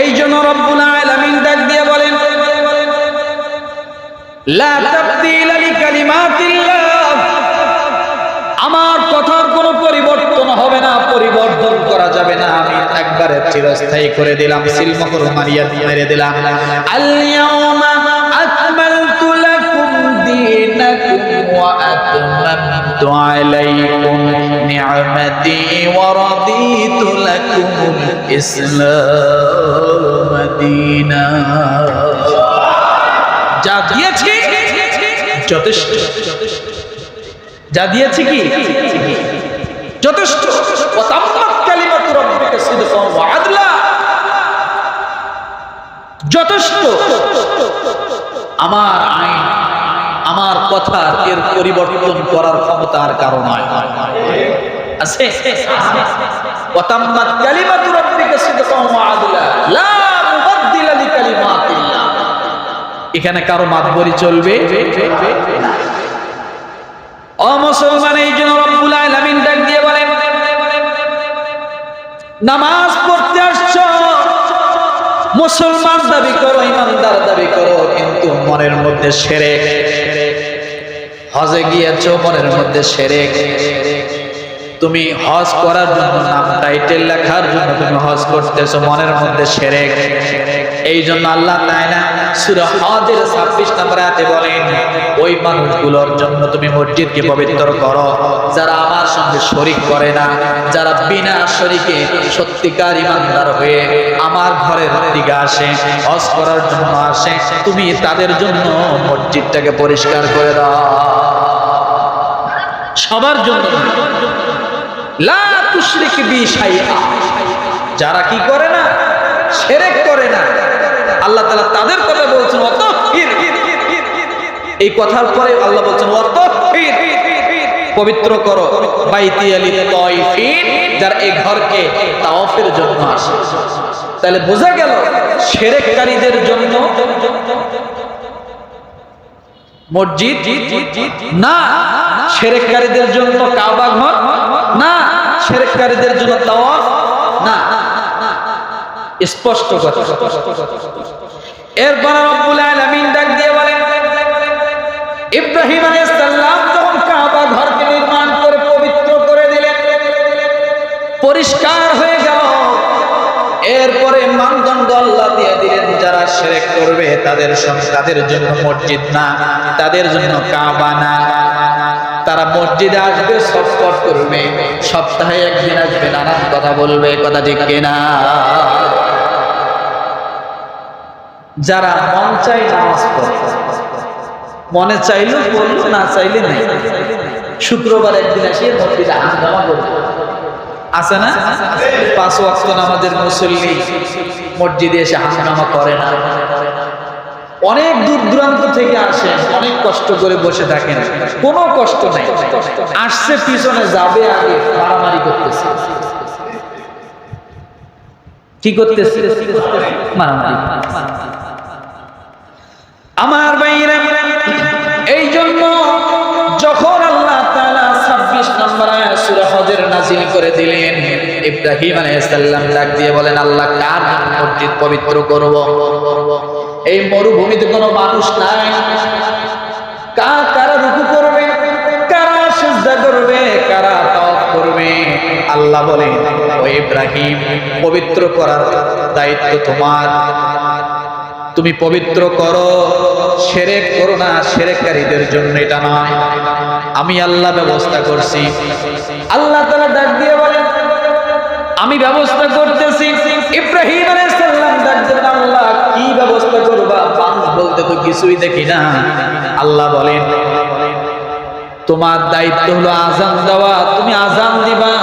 এই জন্য রব্বুল আলামিন ডাক দিয়ে বলেন, লা তাবদীল লিকালিমাতিল্লাহ। আমার কথার কোনো পরিবর্তন হবে না, পরিবর্তন করা যাবে না। আমি একবারে চিরস্থায়ী করে দিলাম সিলমোহর মারিয়া মেরে দিলাম। আল ইয়াউমা আকমালতু লাকুম দীনাকুম ওয়া আতমামতু আলাইকুম লাকুমুল ইসলাম দীনা যা দিয়েছি যথেষ্ট। যা দিয়েছি কি? যথেষ্ট। যথেষ্ট। আমার আইন আমার কথা এর পরিবর্তন করার ক্ষমতা আর কারও নয় আছে? ওয়াতাম্মাত কালিমাতু রাব্বিকা সিদকান ওয়া আদলা লা মুবাদদিলা লিকালিমাতিল্লাহ। এখানে কারও মাতবরি চলবে? ও মুসলমান, এই জন্য রব্বুল ডাক দিয়ে নামাজ পড়তে আসছো, মুসলমান দাবি করো, ইমানদার দাবি করো, কিন্তু মনের মধ্যে সেরেক। হজে গিয়েছো মনের মধ্যে সেরে তুমি হজ করার জন্য নাম টাইটেল লেখার জন্য তুমি হজ করতেছো, মনের মধ্যে সেরে এই জন্য আল্লাহ হজের 26 নম্বর জন্য তুমি করো। যারা আমার করে না, যারা বিনা আসে, হজ করার জন্য আসে, তুমি তাদের জন্য মসজিদটাকে পরিষ্কার করে দাও। সবার জন্য যারা কি করে না শিরক করে না। আল্লাহ তাআলা তাদের কথা বলছেন অত এই কথার পরে আল্লাহ বলছেন অত পবিত্র করো, বাইতি যারা এই ঘরকে তাওয়াফের জন্য আসে। তাহলে বোঝা গেল শিরককারীদের জন্য মসজিদ? না। সেরেককারীদের জন্য কাবা ঘর? না। সেরেককারীদের জন্য না। স্পষ্ট কথা। এরপর রব্বুল আলামিন ডাক দিয়ে বলেন, ইব্রাহিম আলাইহিস সালাম যখন কাবা ঘরকে নির্মাণ করে পবিত্র করে দিলেন, পরিষ্কার হয়ে গেল। এরপরে মানদণ্ড আল্লাহ দিয়ে দিলেন, যারা শিরক করবে তাদের সঙ্গে তাদের জন্য মসজিদ না। তাদের জন্য কাবা না। তারা মসজিদে আসবে সফর করবে। সপ্তাহে একদিন আসবে, নানান কথা বলবে, কথা ঠিক কিনা। যারা মন চাই মনে চাইলেও পড়ল, না চাইলে নেই। শুক্রবার একদিন আসে মসজিদে হাঙ্গামা করবে আছে না? পাঁচ ওয়াক্ত নামাজের মুসল্লি মসজিদে এসে হাঙ্গামা করে না। অনেক দূর দূরান্ত থেকে আসেন অনেক কষ্ট করে বসে থাকেন। কোনো কষ্ট নাই। আসছে, পিছনে যাবে আগে, মারামারি করতেছে। কি করতেছে? মারামারি। আমার বাইরে এই জন্য যখন আল্লাহ তাআলা 26 নম্বর আয়াত সূরা হজের নাযিল করে দিলেন, ইব্রাহিম আলাইহিস সালাম ডাক দিয়ে বলেন, আল্লাহ কার মসজিদ পবিত্র করব? এই মরুভূমিতে কোনো মানুষ নাই। কার রুকু করবে? কারা সিজদা করবে? কারা তাওয়াফ করবে? আল্লাহ বলেন, ও ইব্রাহিম, পবিত্র করার দায়িত্ব তোমার। তুমি পবিত্র করো, সেরেক করো না, সেরেককারীদের জন্য এটা নয়। আমি আল্লাহ ব্যবস্থা করছি। আল্লাহ তাআলা ডাক দিয়ে বলেন, আমি ব্যবস্থা করতেছি। ইব্রাহিম আলাইহিস সালাম ডাক আল্লাহ, কি ব্যবস্থা বলতে তো কিছুই দেখি না আল্লাহ বলেন তোমার দায়িত্ব হলো আজান দেওয়া তুমি আজান দিবা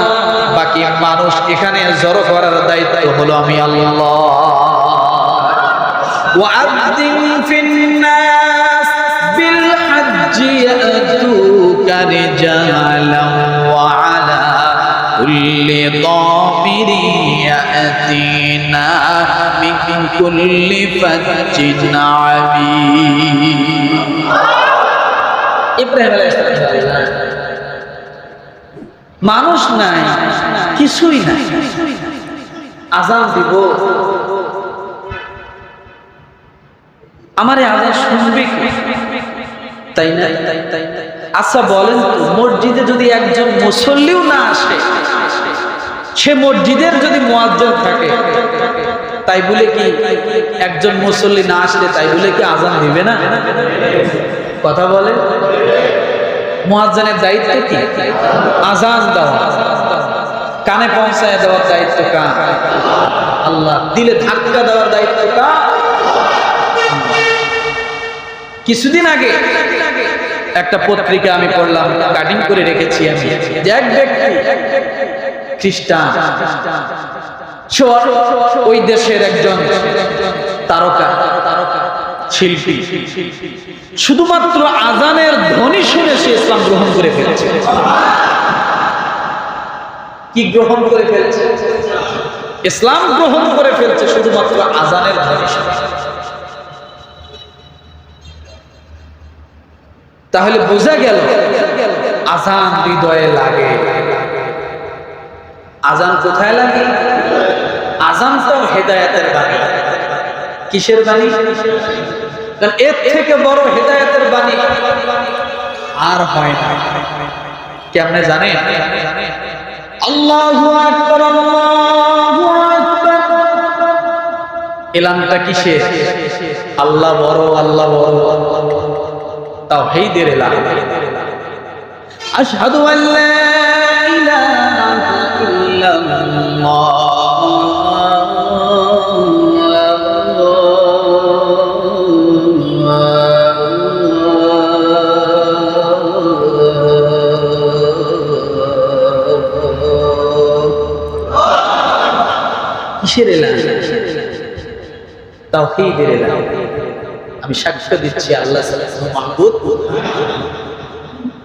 বাকি মানুষ এখানে জড়ো করার দায়িত্ব হলো আমি আল্লাহ وأذن في الناس كل فج عميق ইব্রাহিম আলাইহিস সালাম মানুষ নাই কিছুই নাই আজান দিব আমার এই আজান শুনবে কি তাই না আচ্ছা বলেন তো মসজিদে যদি একজন মুসল্লিও না আসে সে মসজিদের যদি মোয়াজ্জেন থাকে তাই বলে কি একজন মুসল্লি না আসলে তাই বলে কি আজান দিবে না? কথা বলে? দায়িত্ব কি? আজান দেওয়া। কানে পৌঁছায় দেওয়ার দায়িত্ব আল্লাহ। দিলে ধাক্কা দেওয়ার দায়িত্ব কিছুদিন আগে একটা পত্রিকা আমি পড়লাম, কাটিং করে রেখেছি আমি। এক ব্যক্তি খ্রিস্টান। সে ওই দেশের একজন তারকা, শিল্পী। শুধুমাত্র আজানের ধ্বনি শুনে সে ইসলাম গ্রহণ করে ফেলেছে। কি গ্রহণ করে ফেলছে? ইসলাম গ্রহণ করে ফেলছে শুধুমাত্র আজানের ধ্বনি তাহলে বোঝা গেল, আজান হৃদয়ে লাগে। আজান কোথায় লাগে? হেদায়াতের বাণী। কিসের বাণী? কারণ এর থেকে বড় হেদায়াতের বাণী আর হয় না। কেমনে জানেন? আল্লাহু আকবার আল্লাহু আকবার। এলানটা কিসের? আল্লাহ বড় আল্লাহ বড়। তাওহীদের এলান। আশহাদু আল্লা ইলাহা কিসের এলান তাওহীদের এলান আমি সাক্ষ্য দিচ্ছি আল্লাহ মাহবুব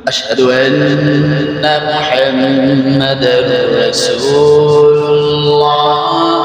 أشهد أن محمدا رسول الله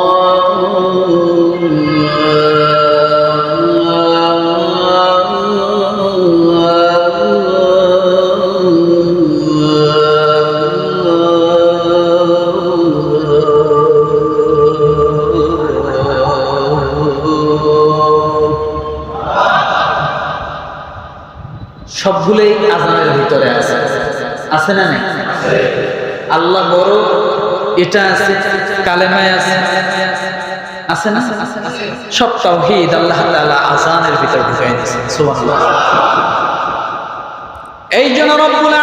সবগুলোই আজানের ভিতরে আছে। আছে না নাই? আল্লাহ বড়, এটা আছে, কালেমায় আছে। আছে না? সব তাওহীদ আল্লাহ তাআলা আজানের ভিতরে ঢুকাই দিয়েছে এই জন্য রব্বুল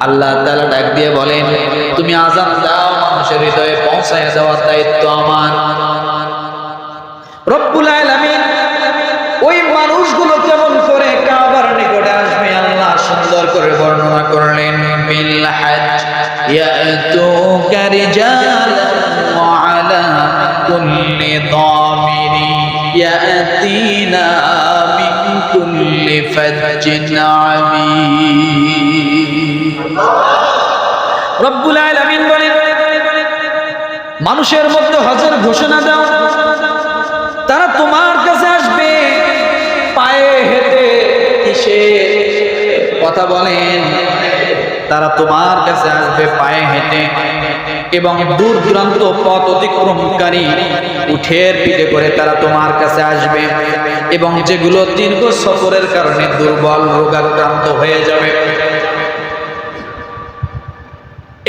আল্লাহ তালা ডাক দিয়ে বলেন, তুমি আজান দাও, মানুষের হৃদয়ে পৌঁছায় দেওয়ার দায়িত্ব আমার। রব্বুল আলামিন ওই মানুষগুলো কেমন করে কাবার নিকটে আসবে আল্লাহ সুন্দর করে বর্ণনা করলেন আলা কুল্লি দামিরি রব্বুল আলামিন বলেন, মানুষের মধ্যে হজের ঘোষণা দাও, তারা তোমার কাছে আসবে, পায়ে হেঁটে কিসে কথা বলেন। তারা তোমার কাছে আসবে পায়ে হেঁটে এবং দূর দূরান্ত পথ অতিক্রমকারী উঠের পিঠে করে তারা তোমার কাছে আসবে এবং যেগুলো দীর্ঘ সফরের কারণে দুর্বল, রোগাক্রান্ত হয়ে যাবে।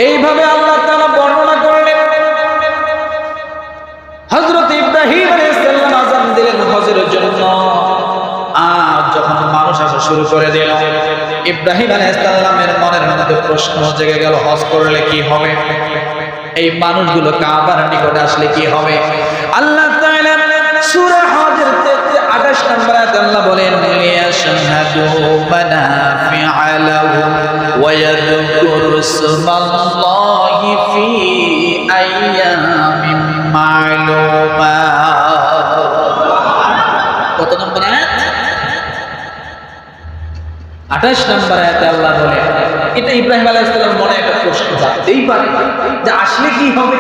এইভাবে আল্লাহ তারা বর্ণনা করলেন। হজরত ইব্রাহিম আজান দিলেন হজের জন্য। আর যখন মানুষ আসা শুরু করে দিল, ইব্রাহিম আলাইসাল্লামের মনের মধ্যে প্রশ্ন জেগে গেল, হজ করলে কি হবে? এই মানুষগুলো কাবার নিকটে আসলে কি হবে? আল্লাহ তাআলা সূরা হজের 28 নম্বর বলেন لهم ويذكروا اسم الله في في أيام معلومات কত নম্বর আয়াত আঠাশ নম্বর আয়াতে আল্লাহ বলে এটা ইব্রাহিম আলাইহিসসালাম মনে একটা প্রশ্ন জাগতেই পারে যে আসলে কি হবে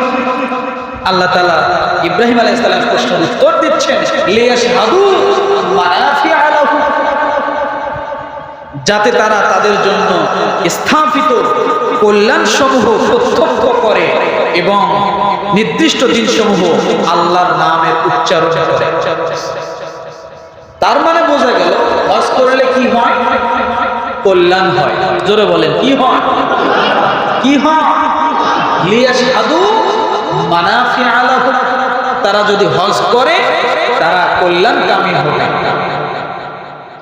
আল্লাহ তাআলা ইব্রাহিম আলাইহিসসালাম প্রশ্নের উত্তর দিচ্ছেন লিয়াশহাদু মানাফিআ যাতে তারা তাদের জন্য স্থাপিত কল্যাণ সমূহ প্রত্যক্ষ করে এবং নির্দিষ্ট দিনসমূহ আল্লাহর নামের উচ্চারণ করে। তার মানে বোঝা গেল, হজ করলে কি হয়? কল্যাণ হয়। জোরে বলেন, কি হয়? কি হয়? তারা যদি হজ করে, তারা কল্যাণকামী হবে।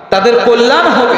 তাদের কল্যাণ হবে।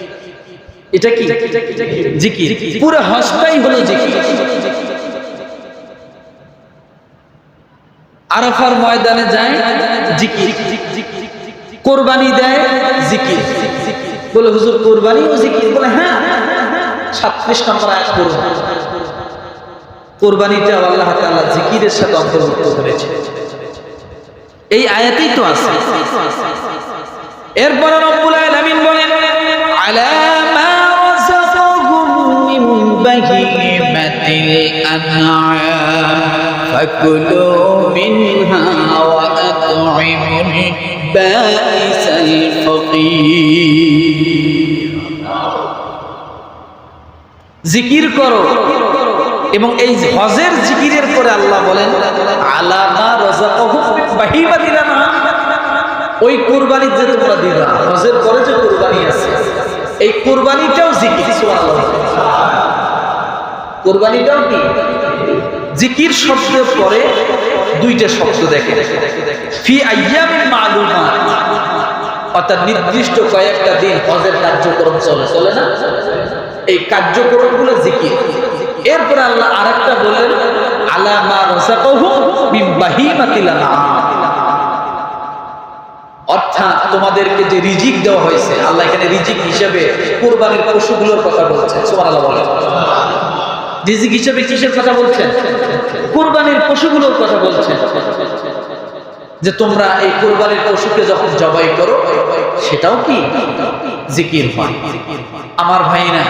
এটা কি? জিকির। পুরো হজটাই হলো জিকির। আরাফার ময়দানে যায় জিকির। কোরবানি দেয় জিকির। বলে হুজুর কোরবানি ও জিকির? বলে হ্যাঁ, হ্যাঁ, হ্যাঁ, হ্যাঁ। সাতত্রিশ নম্বর আয়াত কোরবানি কোরবানিটা আল্লাহ তাআলা জিকিরের সাথে অন্তর্ভুক্ত করেছে। এই আয়াতেই তো আছে। এরপরে রব্বুল আলামিন বলেন আলা بهيمة الأنعام فكلوا منها وأطعموا البائس الفقير জিকির করো এবং এই হজের জিকিরের পরে আল্লাহ বলেন আলামা রাযাকাহুম মিন বাহিমাতিল আনআম ওই কুরবানি যে তোমরা দিবা হজের পরে যে কুরবানি আছে এই কুরবানিটাও জিকির। কুরবানিটাও কি? জিকির শব্দের পরে দুইটা শব্দ দেখে। ফি আইয়ামিন মালুমাত। অর্থাৎ নির্দিষ্ট কয়েকটা দিন হজের কার্যক্রম চলে চলে না? এই কার্যক্রমগুলো জিকির। এরপর আল্লাহ আরেকটা বলেন আলামা রাযাকাহু মিন বাহিমাতিল আনআম। অর্থাৎ তোমাদেরকে যে রিজিক দেওয়া হয়েছে, আল্লাহ এখানে রিজিক হিসেবে কুরবানির পশুগুলোর কথা বলছেন রিজিক হিসেবে কিসের কথা বলছেন? কুরবানির পশুগুলোর কথা বলছেন। যে তোমরা এই কোরবানির পশুকে যখন জবাই করো, সেটাও কি? জিকির হয়। আমার ভাইরা